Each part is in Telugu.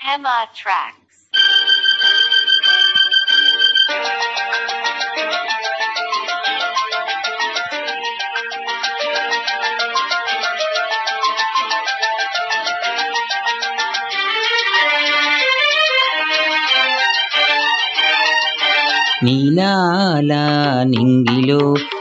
Hema Tracks. నీలాల నింగిలో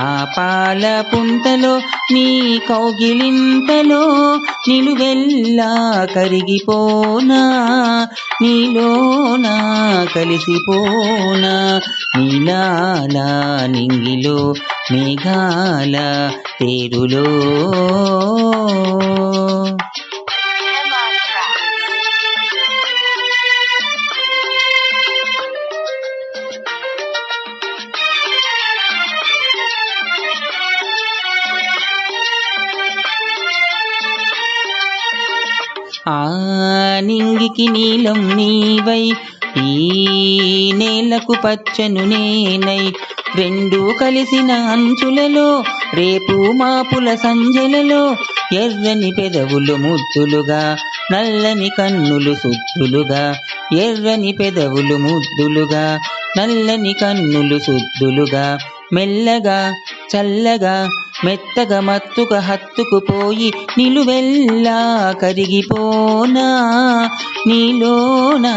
ఆ పాల పుంతలో నీ కౌగిలింతలో నిలువెల్లా కరిగిపోనా? నీలోనా కలిసిపోనా? నీలాల నింగిలో మేఘాల తేరులో ఆ నింగికి నీలం నీవై ఈ నేలకు పచ్చను నేనై. రెండు కలిసిన అంచులలో రేపు మాపుల సంజలలో ఎర్రని పెదవులు ముద్దులుగా నల్లని కన్నులు సుద్దులుగా. ఎర్రని పెదవులు ముద్దులుగా నల్లని కన్నులు సుద్దులుగా. మెల్లగా చల్లగా మెత్తగా మత్తుగా హత్తుకుపోయి నిలువెల్లా కరిగిపోనా? నీలోనా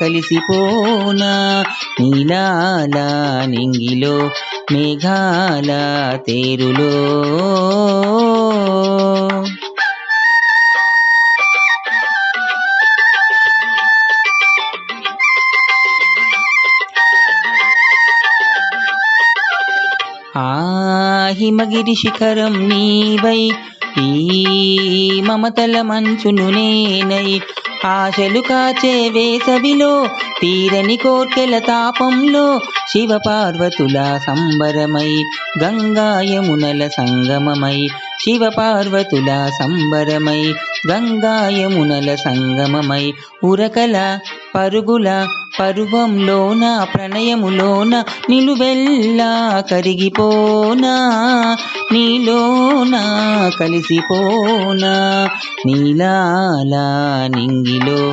కలిసిపోనా? నీలాల నింగిలో మేఘాల తేరులో. హిమగిరి శిఖరం నీవై. ఈ మమతల మంచును నేనై. ఆశలు కాచే వేసవిలో తీరని కోర్కెల తాపంలో శివ పార్వతుల సంబరమై గంగాయమునల సంగమమై శివ పార్వతుల సంబరమై గంగాయమునల సంగమమై ఉరకల పరుగుల పర్వంలోన ప్రణయములోన నిలువెల్లా కరిగిపోనా? నీలోన కలిసిపోనా? నీలాల నింగిలో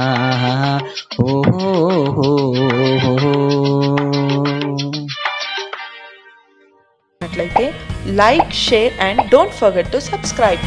నట్లయితే like share and don't forget to subscribe